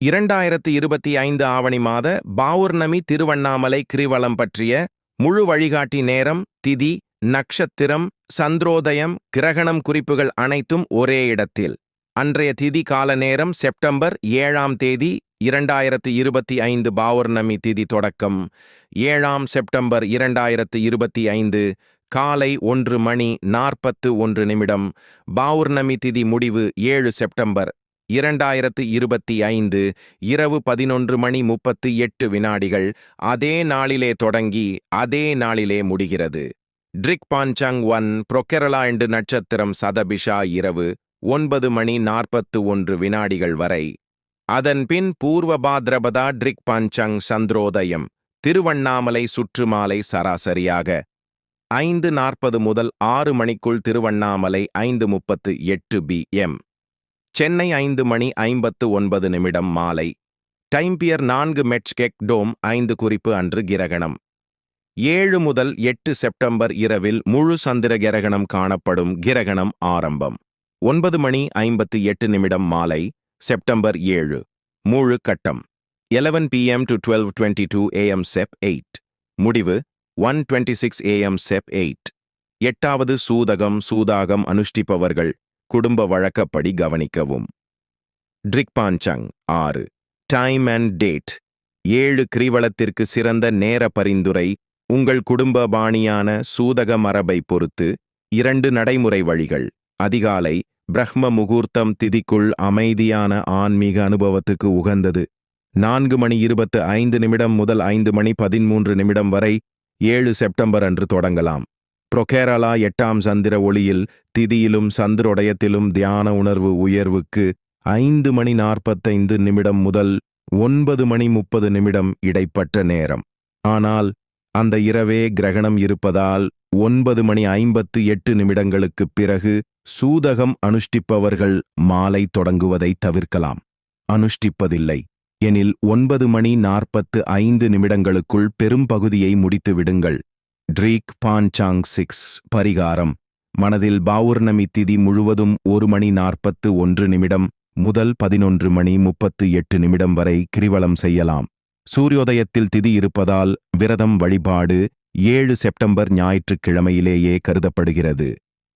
இரண்டாயிரத்து இருபத்தி ஐந்து ஆவணி மாத பௌர்ணமி திருவண்ணாமலை கிரிவலம் பற்றிய முழு வழிகாட்டி நேரம் திதி நக்ஷத்திரம் சந்திரோதயம் கிரகணம் குறிப்புகள் அனைத்தும் ஒரே இடத்தில். அன்றைய திதி கால நேரம் செப்டம்பர் ஏழாம் தேதி இரண்டாயிரத்து இருபத்தி ஐந்து பௌர்ணமி திதி தொடக்கம். ஏழாம் செப்டம்பர் இரண்டாயிரத்து இருபத்தி ஐந்து காலை ஒன்று மணி நாற்பத்து ஒன்று நிமிடம். பௌர்ணமி திதி முடிவு ஏழு செப்டம்பர். இரண்டாயிரத்து இருபத்தி ஐந்து இரவு பதினொன்று மணி முப்பத்து எட்டு வினாடிகள் அதே நாளிலே தொடங்கி அதே நாளிலே முடிகிறது. ட்ரிக் பான்சங் ஒன் புரொக்கெரலா என்று நட்சத்திரம் சதபிஷா இரவு ஒன்பது மணி நாற்பத்து ஒன்று வினாடிகள் வரை. அதன்பின் பூர்வ பாத்ரபதா ட்ரிக் பான்சங் சந்திரோதயம் திருவண்ணாமலை சுற்றுமாலை சராசரியாக ஐந்து நாற்பது முதல் ஆறு மணிக்குள் திருவண்ணாமலை ஐந்து முப்பத்து எட்டு பி எம். சென்னை ஐந்து மணி ஐம்பத்து ஒன்பது நிமிடம் மாலை. டைம்பியர் நான்கு மெட்ச்கெக் டோம் ஐந்து குறிப்பு அன்று கிரகணம். ஏழு முதல் எட்டு செப்டம்பர் இரவில் முழு சந்திர கிரகணம் காணப்படும் கிரகணம் ஆரம்பம். ஒன்பது மணி ஐம்பத்து எட்டு நிமிடம் மாலை செப்டம்பர் ஏழு. முழு கட்டம். Eleven PM to twelve twenty two AM Sep eight முடிவு one twenty six AM Sep eight எட்டாவது சூதகம் சூதாகம் அனுஷ்டிப்பவர்கள் குடும்ப வழக்கப்படி கவனிக்கவும். ட்ரிக்பான்சங் ஆறு. டைம் அண்ட் டேட் ஏழு கிரிவலத்திற்கு சிறந்த நேர பரிந்துரை. உங்கள் குடும்ப பாணியான சூதக மரபை பொறுத்து இரண்டு நடைமுறை வழிகள். அதிகாலை பிரஹ்ம முகூர்த்தம் திதிக்குள் அமைதியான ஆன்மீக அனுபவத்துக்கு உகந்தது. நான்கு மணி இருபத்து ஐந்து நிமிடம் முதல் ஐந்து மணி பதிமூன்று நிமிடம் வரை ஏழு செப்டம்பர் அன்று தொடங்கலாம். புரொகேரலா எட்டாம் சந்திர ஒளியில் திதியிலும் சந்திரோடயத்திலும் தியான உணர்வு உயர்வுக்கு ஐந்து மணி நாற்பத்தைந்து நிமிடம் முதல் ஒன்பது மணி முப்பது நிமிடம் இடைப்பட்ட நேரம். ஆனால் அந்த இரவே கிரகணம் இருப்பதால் ஒன்பது மணி ஐம்பத்து எட்டு நிமிடங்களுக்குப் பிறகு சூதகம் அனுஷ்டிப்பவர்கள் மாலை தொடங்குவதை தவிர்க்கலாம். அனுஷ்டிப்பதில்லை. எனில் ஒன்பது மணி நாற்பத்து ஐந்து நிமிடங்களுக்குள் பெரும்பகுதியை முடித்து விடுங்கள் ட்ரீக் பாஞ்சாங் சிக்ஸ் பரிகாரம். மனதில் பௌர்ணமி திதி முழுவதும் ஒரு மணி நாற்பத்து ஒன்று நிமிடம் முதல் பதினொன்று மணி முப்பத்து எட்டு நிமிடம் வரை கிரிவலம் செய்யலாம். சூரியோதயத்தில் திதி இருப்பதால் விரதம் வழிபாடு ஏழு செப்டம்பர் ஞாயிற்றுக்கிழமையிலேயே கருதப்படுகிறது.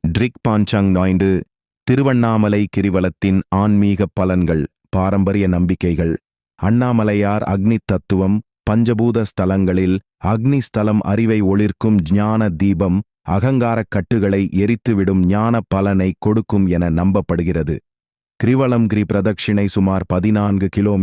ட்ரிக் பான்சாங் நாய்ண்டு திருவண்ணாமலை கிரிவலத்தின் ஆன்மீக பலன்கள் பாரம்பரிய நம்பிக்கைகள் அண்ணாமலையார் அக்னி தத்துவம் பஞ்சபூத ஸ்தலங்களில் அக்னி ஸ்தலம் அறிவை ஒளிர்க்கும் ஞான தீபம் அகங்காரக் கட்டுகளை எரித்துவிடும் ஞான பலனை கொடுக்கும் என நம்பப்படுகிறது. கிரிவலம் கிரி பிரதட்சிணை சுமார் பதினான்கு கிலோமீ